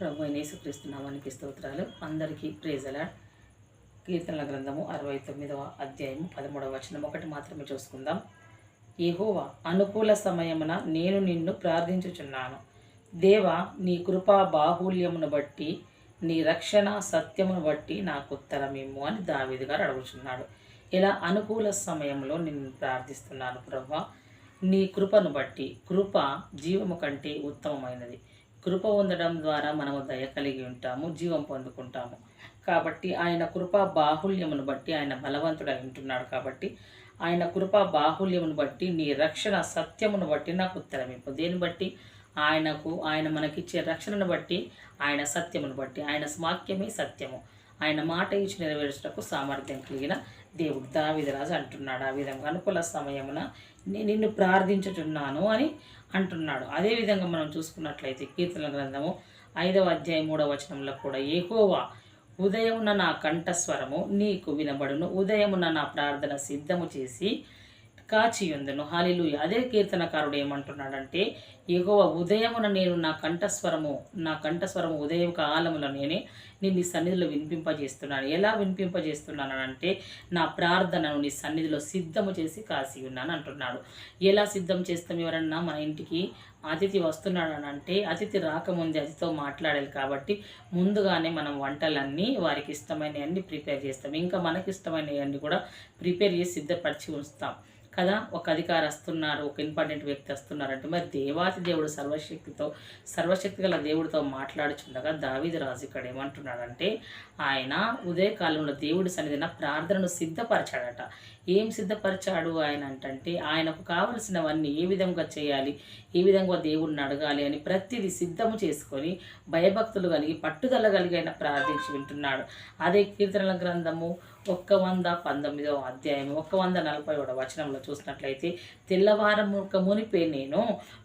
ప్రభు నేసుక్రీస్తున్నామానికి స్తోత్రాలు. అందరికీ ప్రేజలా కీర్తనల గ్రంథము అరవై తొమ్మిదవ అధ్యాయము పదమూడవ వచనం. ఒకటి మాత్రమే చూసుకుందాం. యహోవా అనుకూల సమయమున నేను నిన్ను ప్రార్థించుచున్నాను. దేవా నీ కృపా బాహుల్యమును బట్టి నీ రక్షణ సత్యమును బట్టి నాకు ఉత్తరమేమో అని దావీదు గారు అడుగుచున్నాడు. ఇలా అనుకూల సమయంలో నిన్ను ప్రార్థిస్తున్నాను ప్రభు. నీ కృపను బట్టి కృప జీవము కంటే ఉత్తమమైనది. కృప ఉండడం ద్వారా మనము దయ కలిగి ఉంటాము జీవం పొందుకుంటాము. కాబట్టి ఆయన కృపా బాహుల్యమును బట్టి ఆయన బలవంతుడై ఉంటున్నాడు కాబట్టి ఆయన కృపా బాహుల్యమును బట్టి నీ రక్షణ సత్యమును బట్టి నాకు ఉత్తరం దేని బట్టి? ఆయనకు ఆయన మనకిచ్చే రక్షణను బట్టి ఆయన సత్యమును బట్టి. ఆయన స్వాక్యమే సత్యము. ఆయన మాట ఇచ్చి నెరవేర్చటకు సామర్థ్యం కలిగిన దేవుడు దావిదరాజు అంటున్నాడు. ఆ విధంగా అనుకూల సమయమున నిన్ను ప్రార్థించుచున్నాను అని అంటున్నాడు. అదేవిధంగా మనం చూసుకున్నట్లయితే కీర్తన గ్రంథము ఐదవ అధ్యాయం మూడవ వచనంలో కూడా ఏహోవా ఉదయమున నా కంఠస్వరము నీకు వినబడును. ఉదయమున నా ప్రార్థన సిద్ధము చేసి కాచియుందును. హాలిలు అదే కీర్తనకారుడు ఏమంటున్నాడంటే ఎగువ ఉదయమున నేను నా కంఠస్వరము నా కంఠస్వరము ఉదయం కాలములో నేనే నేను నీ సన్నిధిలో వినిపింపజేస్తున్నాను. ఎలా వినిపింపజేస్తున్నాను అంటే నా ప్రార్థనను నీ సన్నిధిలో సిద్ధము చేసి కాసి ఉన్నాను అంటున్నాడు. ఎలా సిద్ధం చేస్తాం ఎవరన్నా? మన ఇంటికి అతిథి వస్తున్నాడనంటే అంటే అతిథి రాకముందే అతిథితో మాట్లాడాలి కాబట్టి ముందుగానే మనం వంటలన్నీ వారికి ఇష్టమైనవన్నీ ప్రిపేర్ చేస్తాం. ఇంకా మనకి ఇష్టమైనవన్నీ కూడా ప్రిపేర్ చేసి సిద్ధపరిచి ఉంచుతాం. కదా ఒక అధికారి వస్తున్నారు ఒక ఇంపార్టెంట్ వ్యక్తి వస్తున్నారు అంటే మరి దేవాతి దేవుడు సర్వశక్తితో సర్వశక్తి గల దేవుడితో మాట్లాడుచుండగా దావిది రాజు ఇక్కడ ఏమంటున్నాడంటే ఆయన ఉదయకాలంలో దేవుడి సన్నిధిన ప్రార్థనను సిద్ధపరచాడట. ఏం సిద్ధపరిచాడు ఆయన అంటే ఆయనకు కావలసినవన్నీ ఏ విధంగా చేయాలి ఏ విధంగా దేవుడిని అడగాలి అని ప్రతిదీ సిద్ధము చేసుకొని భయభక్తులు కలిగి పట్టుదల కలిగి ఆయన ప్రార్థించి వింటున్నాడు. అదే కీర్తనల గ్రంథము ఒక్క వంద పంతొమ్మిదవ అధ్యాయం ఒక్క వంద నలభై ఒకటో వచనంలో చూసినట్లయితే తెల్లవారం ఒక మునిపే నేను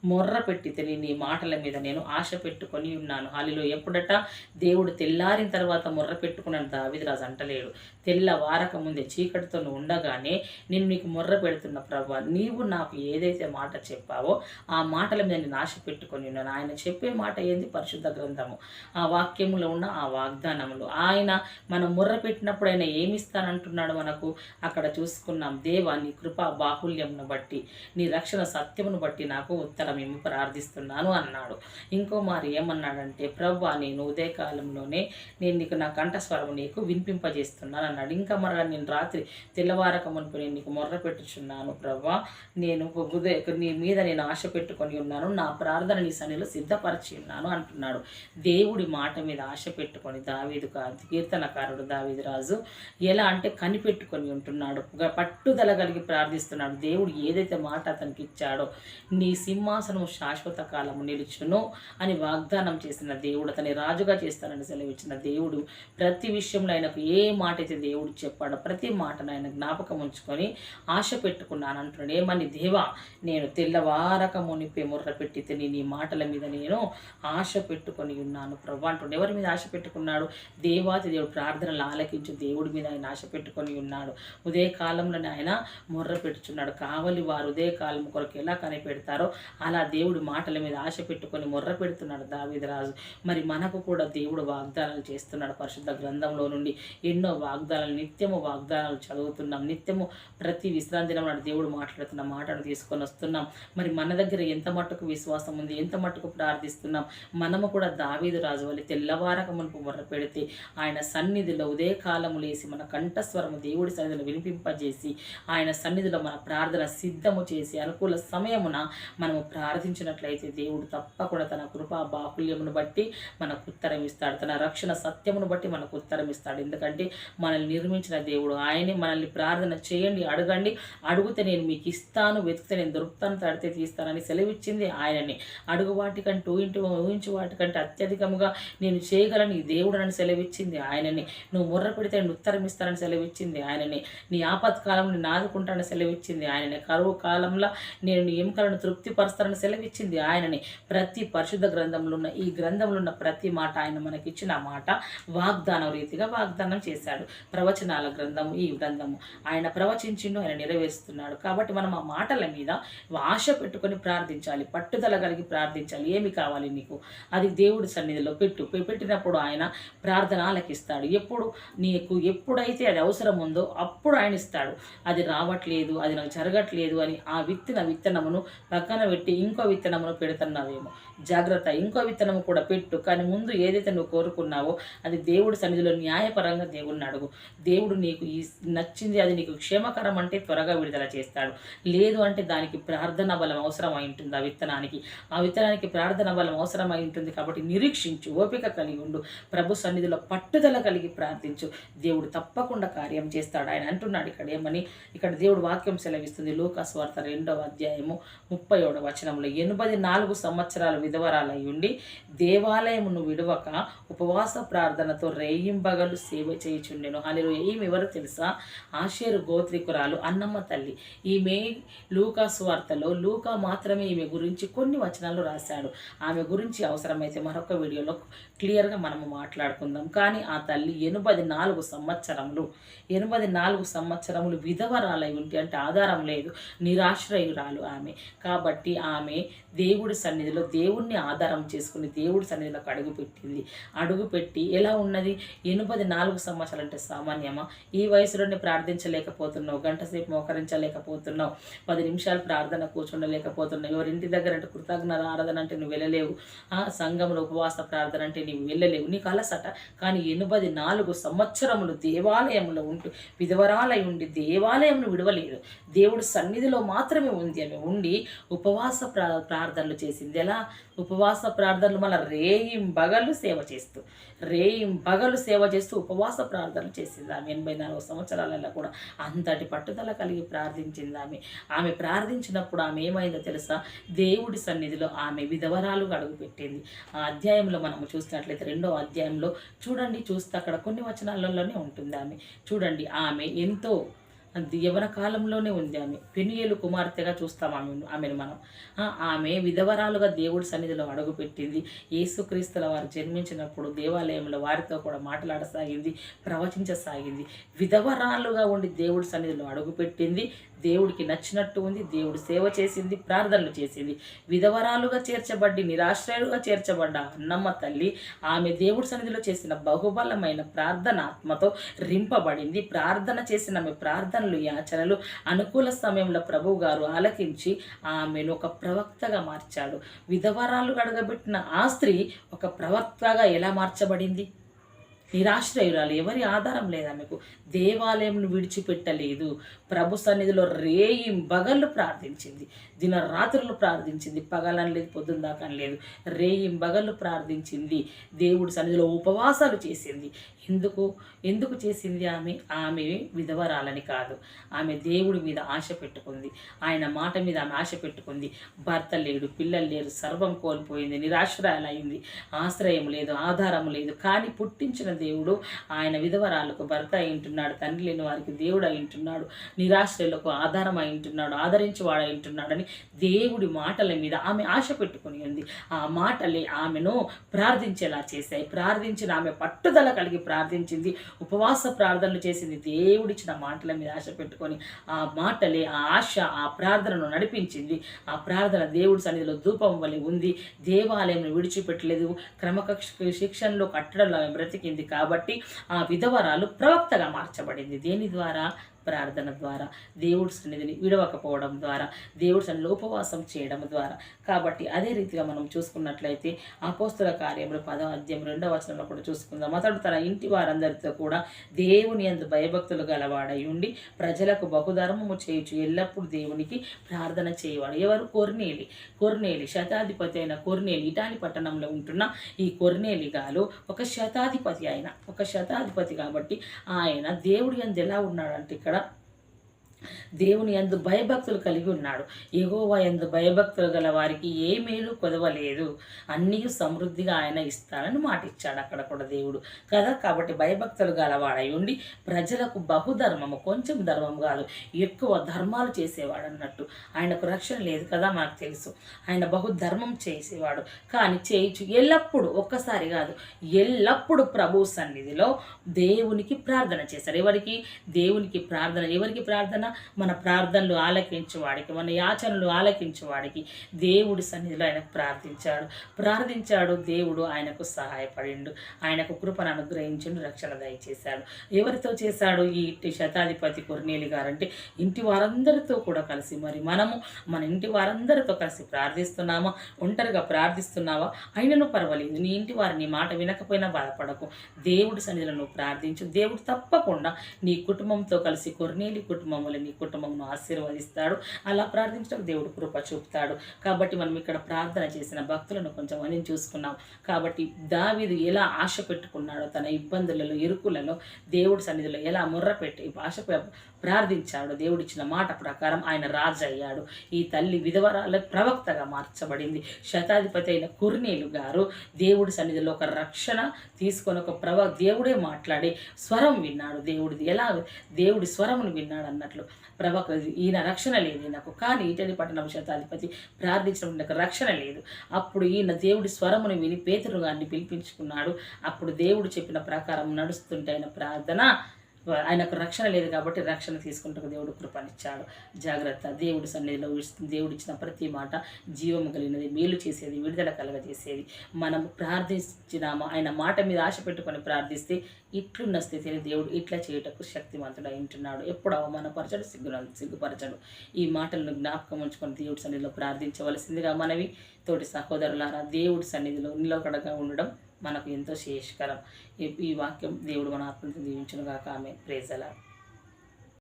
మొర్ర పెట్టి తెలియ నీ మాటల మీద నేను ఆశ పెట్టుకొని ఉన్నాను. హాలిలో ఎప్పుడట? దేవుడు తెల్లారిన తర్వాత మొర్ర పెట్టుకున్నాను దావిదిరాజు అంటలేడు. తెల్లవారక ముందే చీకటితో ఉండగానే కానీ నేను నీకు మొర్ర పెడుతున్న ప్రభా నీవు నాకు ఏదైతే మాట చెప్పావో ఆ మాటల మీద నేను ఆశ పెట్టుకొని ఉన్నాను. ఆయన చెప్పే మాట ఏంది? పరిశుద్ధ గ్రంథము. ఆ వాక్యములో ఉన్న ఆ వాగ్దానములు. ఆయన మనం మొర్ర పెట్టినప్పుడు ఆయన ఏమిస్తానంటున్నాడు మనకు? అక్కడ చూసుకున్నాం దేవా నీ కృపా బాహుల్యమును బట్టి నీ రక్షణ సత్యమును బట్టి నాకు ఉత్తరం ఏమి ప్రార్థిస్తున్నాను అన్నాడు. ఇంకో మరి ఏమన్నాడంటే ప్రభా నేను ఉదయకాలంలోనే నేను నీకు నా కంఠస్వరం నీకు వినిపింపజేస్తున్నాను అన్నాడు. ఇంకా మరలా నేను రాత్రి తెల్లవారక మునుపు నేను నీకు మొర్ర పెట్టుచున్నాను ప్రభా నేను ఉదయ నీ మీద నేను ఆశ పెట్టుకొని ఉన్నాను. నా ప్రార్థన నీ సన్నిలో సిద్ధపరిచి ఉన్నాను అంటున్నాడు. దేవుడి మాట మీద ఆశ పెట్టుకొని దావీదు కీర్తనకారుడు దావీదు రాజు ఎలా అంటే కనిపెట్టుకొని ఉంటున్నాడు. పట్టుదల కలిగి ప్రార్థిస్తున్నాడు. దేవుడు ఏదైతే మాట అతనికి ఇచ్చాడో నీ సింహాసనం శాశ్వత కాలము నిలుచును అని వాగ్దానం చేసిన దేవుడు అతని రాజుగా చేస్తానని సెలవిచ్చిన దేవుడు ప్రతి విషయంలో ఆయనకు ఏ మాట అయితే దేవుడు చెప్పాడో ప్రతి మాటను ఆయన జ్ఞాపకం ఉంచుకొని ఆశ పెట్టుకున్నాను అంటున్నాడు ఏమని దేవా నేను తెల్లవారక మునిపే ముర్ర పెట్టి తిని నీ మాటల మీద నేను ఆశ పెట్టుకొని ఉన్నాను. ప్రభు అంటుండే ఎవరి మీద ఆశ పెట్టుకున్నాడు? దేవాతి దేవుడు ప్రార్థనలు ఆలకించు దేవుడి మీద ఆయన ఆశ పెట్టుకొని ఉన్నాడు. ఉదయ కాలంలోనే ఆయన ముర్ర పెట్టుచున్నాడు. కావలి వారు ఉదయ కాలం కొరకు ఎలా కనిపెడతారో అలా దేవుడి మాటల మీద ఆశ పెట్టుకొని ముర్ర పెడుతున్నాడు దావిదరాజు. మరి మనకు కూడా దేవుడు వాగ్దానాలు చేస్తున్నాడు పరిశుద్ధ గ్రంథంలో నుండి. ఎన్నో వాగ్దానాలు నిత్యము వాగ్దానాలు చదువుతున్నాం. నిత్యము ప్రతి విశ్రాంతి దినం నాడు దేవుడు మాట్లాడుతున్న మాటను తీసుకొని వస్తున్నాం. మరి మన దగ్గర ఎంత మట్టుకు విశ్వాసం ఉంది? ఎంత మట్టుకు ప్రార్థిస్తున్నాం? మనము కూడా దావీదు రాజు వల్ల తెల్లవారక మనకు మొర్ర పెడితే ఆయన సన్నిధిలో ఉదయకాలము లేసి మన కంఠస్వరము దేవుడి సన్నిధిలో వినిపింపజేసి ఆయన సన్నిధిలో మన ప్రార్థన సిద్ధము చేసి అనుకూల సమయమున మనము ప్రార్థించినట్లయితే దేవుడు తప్పకుండా తన కృపా బాహుల్యమును బట్టి మనకు ఉత్తరం ఇస్తాడు. తన రక్షణ సత్యమును బట్టి మనకు ఉత్తరం ఇస్తాడు. ఎందుకంటే మనల్ని నిర్మించిన దేవుడు ఆయనే మనల్ని ప్రార్థన చేయండి అడగండి. అడిగితే నేను మీకు ఇస్తాను వెతికితే నేను దొరుకుతాను తడితే తీస్తానని సెలవిచ్చింది ఆయనని. అడుగు వాటికంటే ఊహించు ఊహించు వాటికంటే అత్యధికముగా నేను చేయగలని ఈ దేవుడు అని సెలవిచ్చింది ఆయనని. నువ్వు ముర్ర పెడితే నేను ఉత్తరం ఇస్తానని సెలవిచ్చింది ఆయనని. నీ ఆపత్కాలం నేను ఆదుకుంటానని సెలవిచ్చింది ఆయనని. కరువు కాలంలో నేను ఎముకలను తృప్తిపరుస్తానని సెలవిచ్చింది ఆయనని. ప్రతి పరిశుద్ధ గ్రంథంలో ఉన్న ఈ గ్రంథంలో ఉన్న ప్రతి మాట ఆయన మనకిచ్చిన మాట వాగ్దానం రీతిగా వాగ్దానం చేశాడు. ప్రవచనాల గ్రంథము ఈ గ్రంథము. ఆయన ప్రవచించిండు ఆయన నెరవేరుస్తున్నాడు. కాబట్టి మనం ఆ మాటల మీద ఆశ పెట్టుకొని ప్రార్థించాలి పట్టుదల కలిగి ప్రార్థించాలి. ఏమి కావాలి నీకు? అది దేవుడి సన్నిధిలో పెట్టు. పె- పెట్టినప్పుడు ఆయన ప్రార్థన ఆలకిస్తాడు. ఎప్పుడు నీకు ఎప్పుడైతే అది అవసరం ఉందో అప్పుడు ఆయన ఇస్తాడు. అది రావట్లేదు అది నాకు జరగట్లేదు అని ఆ విత్తిన విత్తనమును పక్కన పెట్టి ఇంకో విత్తనమును పెడుతున్నావేమో. జాగ్రత్త ఇంకో విత్తనము కూడా పెట్టు. కానీ ముందు ఏదైతే నువ్వు కోరుకున్నావో అది దేవుడి సన్నిధిలో న్యాయపరంగా దేవుడిని అడుగు. దేవుడు నీకు ఈ నచ్చింది అది నీకు క్షేమకరం అంటే త్వరగా విడుదల చేస్తాడు. లేదు అంటే దానికి ప్రార్థన బలం అవసరమై ఉంటుంది ఆ విత్తనానికి? ఆ విత్తనానికి ప్రార్థన బలం అవసరమై ఉంటుంది కాబట్టి నిరీక్షించు ఓపిక కలిగి ఉండు ప్రభు సన్నిధిలో పట్టుదల కలిగి ప్రార్థించు. దేవుడు తప్పకుండా కార్యం చేస్తాడు. ఆయన అంటున్నాడు ఇక్కడ ఏమని? ఇక్కడ దేవుడు వాక్యం సెలవిస్తుంది. లోకాస్వార్త రెండవ అధ్యాయము ముప్పై ఏడవ వచనంలో ఎనభై నాలుగు సంవత్సరాల విధవరాలై ఉండి దేవాలయమును విడవక ఉపవాస ప్రార్థనతో రేయింబగలు సేవ చేయుచుండెను. అని ఏమి ఎవరు తెలుసా? ఆషేరు గోత్రికురాలు అన్నమ్మ తల్లి. ఈమె లూకాస్ వార్తలో లూకా మాత్రమే ఈమె గురించి కొన్ని వచనాలు రాశాడు. ఆమె గురించి అవసరమైతే మరొక వీడియోలో క్లియర్గా మనము మాట్లాడుకుందాం. కానీ ఆ తల్లి ఎనభై నాలుగు సంవత్సరములు ఎనభై నాలుగు సంవత్సరములు విధవరాలై ఉంటే అంటే ఆధారం లేదు. నిరాశ్రయురాలు ఆమె. కాబట్టి ఆమె దేవుడి సన్నిధిలో దేవుణ్ణి ఆధారం చేసుకుని దేవుడి సన్నిధిలోకి అడుగుపెట్టింది. అడుగుపెట్టి ఎలా ఉన్నది? ఎనభై నాలుగు సంవత్సరాలు అంటే సామాన్యమా? ఈ వయసులోనే ప్రార్థించలేక ప్రార్థించలేకపోతున్నావు గంట సేపు మోకరించలేకపోతున్నావు పది నిమిషాలు ప్రార్థన కూర్చుండలేకపోతున్నావు ఎవరింటి దగ్గర అంటే కృతజ్ఞ ఆరాధన అంటే నువ్వు వెళ్ళలేవు ఆ సంఘంలో ఉపవాస ప్రార్థన అంటే నీవు వెళ్ళలేవు నీకు అలసట కానీ ఎనభై నాలుగు సంవత్సరములు దేవాలయంలో ఉంటూ విధవరాలై ఉండి దేవాలయంను విడవలేదు. దేవుడు సన్నిధిలో మాత్రమే ఉంది ఆమె ఉండి ఉపవాస ప్రా ప్రార్థనలు చేసింది ఎలా? ఉపవాస ప్రార్థనలు మళ్ళీ రేయిం బగలు సేవ చేస్తూ రేయిం బగలు సేవ చేస్తూ ఉపవాస ప్రార్థనలు చేసింది ఆమె ఎనభై నాలుగు సంవత్సరాలలో కూడా. అంతటి పట్టుదల కలిగి ప్రార్థించింది ఆమె. ఆమె ప్రార్థించినప్పుడు ఆమె ఏమైందో తెలుసా? దేవుడి సన్నిధిలో ఆమె విధవరాలుగా అడుగుపెట్టింది ఆ అధ్యాయంలో మనము చూసినట్లయితే రెండో అధ్యాయంలో చూడండి చూస్తే అక్కడ కొన్ని వచనాలలోనే ఉంటుంది ఆమె. చూడండి ఆమె ఎంతో అది యవన కాలంలోనే ఉంది ఆమె. పెనుయేలు కుమార్తెగా చూస్తాం ఆమె ఆమెను మనం. ఆమె విధవరాలుగా దేవుడి సన్నిధిలో అడుగుపెట్టింది. యేసుక్రీస్తుల వారు జన్మించినప్పుడు దేవాలయంలో వారితో కూడా మాట్లాడసాగింది ప్రవచించసాగింది. విధవరాలుగా ఉండి దేవుడి సన్నిధిలో అడుగుపెట్టింది. దేవుడికి నచ్చినట్టు ఉంది దేవుడు సేవ చేసింది ప్రార్థనలు చేసింది. విధవరాలుగా చేర్చబడి నిరాశ్రయులుగా చేర్చబడ్డ అన్నమ్మ తల్లి ఆమె దేవుడి సన్నిధిలో చేసిన బహుబలమైన ప్రార్థన ఆత్మతో రింపబడింది. ప్రార్థన చేసిన ఆమె ప్రార్థనలు యాచనలు అనుకూల సమయంలో ప్రభు గారు ఆలకించి ఆమెను ఒక ప్రవక్తగా మార్చాడు. విధవరాలు అడగబెట్టిన ఆ స్త్రీ ఒక ప్రవక్తగా ఎలా మార్చబడింది? నిరాశ్రయురాలు. ఎవరి ఆధారం లేదా మీకు? దేవాలయంను విడిచిపెట్టలేదు. ప్రభు సన్నిధిలో రేయి బగళ్ళు ప్రార్థించింది. దిన రాత్రులు ప్రార్థించింది పగలని లేదు పొద్దున్న దాకా అని లేదు. రేయింబగళ్ళు ప్రార్థించింది. దేవుడి సన్నిధిలో ఉపవాసాలు చేసింది. ఎందుకు? ఎందుకు చేసింది ఆమె? ఆమె విధవరాలని కాదు. ఆమె దేవుడి మీద ఆశ పెట్టుకుంది. ఆయన మాట మీద ఆమె ఆశ పెట్టుకుంది. భర్త లేడు పిల్లలు లేరు సర్వం కోల్పోయింది నిరాశ్రయాలైంది. ఆశ్రయం లేదు ఆధారం లేదు. కానీ పుట్టించిన దేవుడు ఆయన విధవరాలకు భర్త అయింటున్నాడు తండ్రి లేని వారికి దేవుడు అయింటున్నాడు నిరాశ్రయులకు ఆధారం అయింటున్నాడు ఆదరించేవాడు దేవుడి మాటల మీద ఆమె ఆశ పెట్టుకుని ఉంది. ఆ మాటలే ఆమెను ప్రార్థించేలా చేశాయి. ప్రార్థించిన ఆమె పట్టుదల కలిగి ప్రార్థించింది. ఉపవాస ప్రార్థనలు చేసింది. దేవుడిచ్చిన మాటల మీద ఆశ పెట్టుకొని ఆ మాటలే ఆ ఆశ ఆ ప్రార్థనను నడిపించింది. ఆ ప్రార్థన దేవుడి సన్నిధిలో ధూపం వలె ఉంది. దేవాలయం విడిచిపెట్టలేదు. క్రమకక్ష శిక్షణలో కట్టడంలో ఆమె బ్రతికింది. కాబట్టి ఆ విధవరాలు ప్రవక్తగా మార్చబడింది. దేని ద్వారా? ప్రార్థన ద్వారా దేవుడి సన్నిధిని విడవకపోవడం ద్వారా దేవుడి సన్ని ఉపవాసం చేయడం ద్వారా కాబట్టి అదే రీతిగా మనం చూసుకున్నట్లయితే అపోస్తుల కార్యములు పదవ అధ్యాయం రెండవ వచనంలో కూడా చూసుకుందాం. అతడు తన ఇంటి వారందరితో కూడా దేవుని అందు భయభక్తులు గలవాడై ఉండి ప్రజలకు బహుధర్మము చేయుచు ఎల్లప్పుడూ దేవునికి ప్రార్థన చేయవాడు. ఎవరు? కొర్నేలి. కొర్నేలి శతాధిపతి అయిన కొర్నేలి ఇటాలి పట్టణంలో ఉంటున్న ఈ కొర్నేలి గాలు ఒక శతాధిపతి ఆయన ఒక శతాధిపతి కాబట్టి ఆయన దేవుడి అందు ఎలా ఉన్నాడంటే ఇక్కడ దేవుని ఎందు భయభక్తులు కలిగి ఉన్నాడు. ఎగోవా ఎందు భయభక్తులు గల వారికి ఏ మేలు కొదవలేదు అన్నీ సమృద్ధిగా ఆయన ఇస్తాడని మాట ఇచ్చాడు అక్కడ కూడా దేవుడు. కదా కాబట్టి భయభక్తులు గలవాడై ఉండి ప్రజలకు బహుధర్మము కొంచెం ధర్మం కాదు ఎక్కువ ధర్మాలు చేసేవాడు అన్నట్టు. ఆయనకు రక్షణ లేదు కదా మనకు తెలుసు. ఆయన బహుధర్మం చేసేవాడు. కానీ చేయించు ఎల్లప్పుడూ ఒక్కసారి కాదు ఎల్లప్పుడూ ప్రభు సన్నిధిలో దేవునికి ప్రార్థన చేశారు. ఎవరికి? దేవునికి ప్రార్థన ఎవరికి ప్రార్థన? మన ప్రార్థనలు ఆలకించేవాడికి మన యాచనలు ఆలకించేవాడికి దేవుడి సన్నిధిలో ఆయనకు ప్రార్థించాడు. ప్రార్థించాడు దేవుడు ఆయనకు సహాయపడిండు. ఆయనకు కృపను అనుగ్రహించిండు రక్షణ దయచేశాడు. ఎవరితో చేశాడు? ఈ ఇంటి శతాధిపతి కొర్నేలి గారంటే ఇంటి వారందరితో కూడా కలిసి మరి మనము మన ఇంటి వారందరితో కలిసి ప్రార్థిస్తున్నామా? ఒంటరిగా ప్రార్థిస్తున్నావా? అయినను పర్వాలేదు. నీ ఇంటి వారు నీ మాట వినకపోయినా బాధపడకు. దేవుడి సన్నిధిలో నువ్వు ప్రార్థించు. దేవుడు తప్పకుండా నీ కుటుంబంతో కలిసి కొర్నేలి కుటుంబములు నీ కుటుంబంను ఆశీర్వదిస్తాడు. అలా ప్రార్థించడం దేవుడు కృప చూపుతాడు. కాబట్టి మనం ఇక్కడ ప్రార్థన చేసిన భక్తులను కొంచెం అని చూసుకున్నాం. కాబట్టి దావీదు ఎలా ఆశ పెట్టుకున్నాడో తన ఇబ్బందులలో ఇరుకులలో దేవుడి సన్నిధిలో ఎలా ముర్ర పెట్టి ఆశ ప్రార్థించాడు దేవుడిచ్చిన మాట ప్రకారం ఆయన రాజు అయ్యాడు. ఈ తల్లి విధవరాల ప్రవక్తగా మార్చబడింది. శతాధిపతి అయిన కుర్నీలు గారు దేవుడి సన్నిధిలో ఒక రక్షణ తీసుకొని ఒక ప్రవ దేవుడే మాట్లాడి స్వరం విన్నాడు. దేవుడిది ఎలా దేవుడి స్వరమును విన్నాడు అన్నట్లు ప్రభక ఈయన రక్షణ లేదు ఈయనకు. కానీ ఈటని పట్టణం శతాధిపతి ప్రార్థించడం నాకు రక్షణ లేదు. అప్పుడు ఈయన దేవుడి స్వరమును విని పేతురు గారిని పిలిపించుకున్నాడు. అప్పుడు దేవుడు చెప్పిన ప్రకారం నడుస్తుంటే ఆయన ప్రార్థన ఆయనకు రక్షణ లేదు కాబట్టి రక్షణ తీసుకుంటూ దేవుడు కృపనిచ్చాడు. జాగ్రత్త. దేవుడి సన్నిధిలో దేవుడు ఇచ్చిన ప్రతి మాట జీవము కలిగినది మేలు చేసేది విడుదల కలగజేసేది. మనం ప్రార్థించినాము ఆయన మాట మీద ఆశ పెట్టుకొని ప్రార్థిస్తే ఇట్లున్న స్థితిని దేవుడు ఇట్లా చేయుటకు శక్తివంతుడు అయింటున్నాడు ఎప్పుడు అవమానపరచడు సిగ్గు సిగ్గుపరచడు. ఈ మాటలను జ్ఞాపకం ఉంచుకొని దేవుడి సన్నిధిలో ప్రార్థించవలసిందిగా మనవి తోటి సహోదరులారా దేవుడి సన్నిధిలో నిలకడగా ఉండడం మనకు ఎంతో శేషకరం. ఈ వాక్యం దేవుడు మన ఆత్మను దీవించునుగాక. ఆమె ప్రేజలా